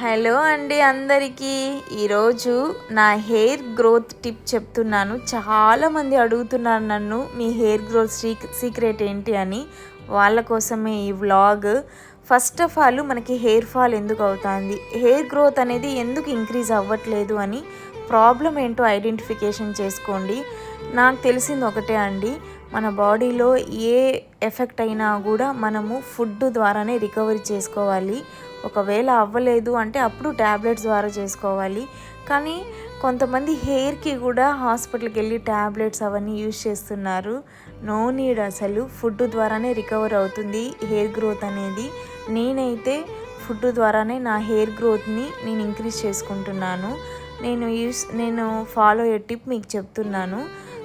Hello అండి అందరికీ. ఈరోజు నా హెయిర్ గ్రోత్ టిప్ చెప్తున్నాను. చాలామంది అడుగుతున్నారు నన్ను మీ హెయిర్ గ్రోత్ సీక్రెట్ ఏంటి అని. వాళ్ళ కోసమే ఈ వ్లాగ్. ఫస్ట్ ఆఫ్ ఆల్ మనకి హెయిర్ ఫాల్ ఎందుకు అవుతుంది? హెయిర్ గ్రోత్ అనేది ఎందుకు ఇంక్రీజ్ అవ్వట్లేదు అని ప్రాబ్లం ఏంటో ఐడెంటిఫికేషన్ చేసుకోండి. నాకు తెలిసింది ఒకటే అండి మన బాడీలో ఏ ఎఫెక్ట్ అయినా కూడా మనము ఫుడ్ ద్వారానే రికవరీ చేసుకోవాలి. ఒకవేళ అవ్వలేదు అంటే అప్పుడు ట్యాబ్లెట్స్ ద్వారా చేసుకోవాలి. కానీ కొంతమంది హెయిర్కి కూడా హాస్పిటల్కి వెళ్ళి ట్యాబ్లెట్స్ అవన్నీ యూజ్ చేస్తున్నారు. నో నీడ్ అసలు. ఫుడ్ ద్వారానే రికవర్ అవుతుంది హెయిర్ గ్రోత్ అనేది. నేనైతే ఫుడ్ ద్వారానే నా హెయిర్ గ్రోత్ని నేను ఇంక్రీజ్ చేసుకుంటున్నాను. నేను యూస్ నేను ఫాలో అయ్యే టిప్ మీకు చెప్తున్నాను.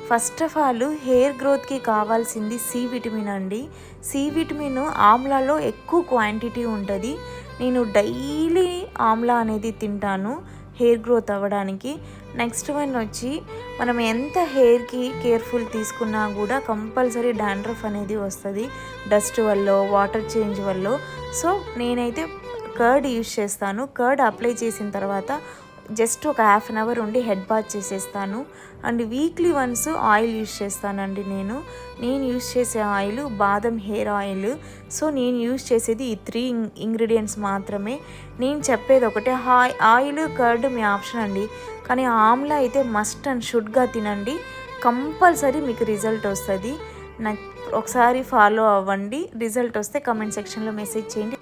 ఫస్ట్ ఆఫ్ ఆల్ హెయిర్ గ్రోత్కి కావాల్సింది సి విటమిన్ అండి. సి విటమిన్ ఆమ్లాలో ఎక్కువ క్వాంటిటీ ఉంటుంది. నేను డైలీ ఆమ్లా అనేది తింటాను హెయిర్ గ్రోత్ అవ్వడానికి. నెక్స్ట్ వన్ వచ్చి మనం ఎంత హెయిర్కి కేర్ఫుల్ తీసుకున్నా కూడా కంపల్సరీ డాండ్రఫ్ అనేది వస్తుంది డస్ట్ వల్ల వాటర్ చేంజ్ వల్ల. సో నేనైతే కర్డ్ యూజ్ చేస్తాను. కర్డ్ అప్లై చేసిన తర్వాత జస్ట్ ఒక హాఫ్ అన్ అవర్ ఉండి హెడ్ బాత్ చేసేస్తాను. And weekly once oil use చేస్తానండి నేను. నేను యూస్ చేసే ఆయిల్ బాదం హెయిర్ ఆయిల్ సో నేను యూస్ చేసేది ఈ త్రీ ఇంగ్రీడియంట్స్ మాత్రమే. నేను చెప్పేది ఒకటే హాయ్ ఆయిల్ కర్డ్ మీ ఆప్షన్ అండి. కానీ ఆమ్లా అయితే మస్ట్ అండ్ షుడ్గా తినండి. కంపల్సరీ మీకు రిజల్ట్ వస్తుంది. నాకు ఒకసారి ఫాలో అవ్వండి. రిజల్ట్ వస్తే కమెంట్ సెక్షన్లో మెసేజ్ చేయండి.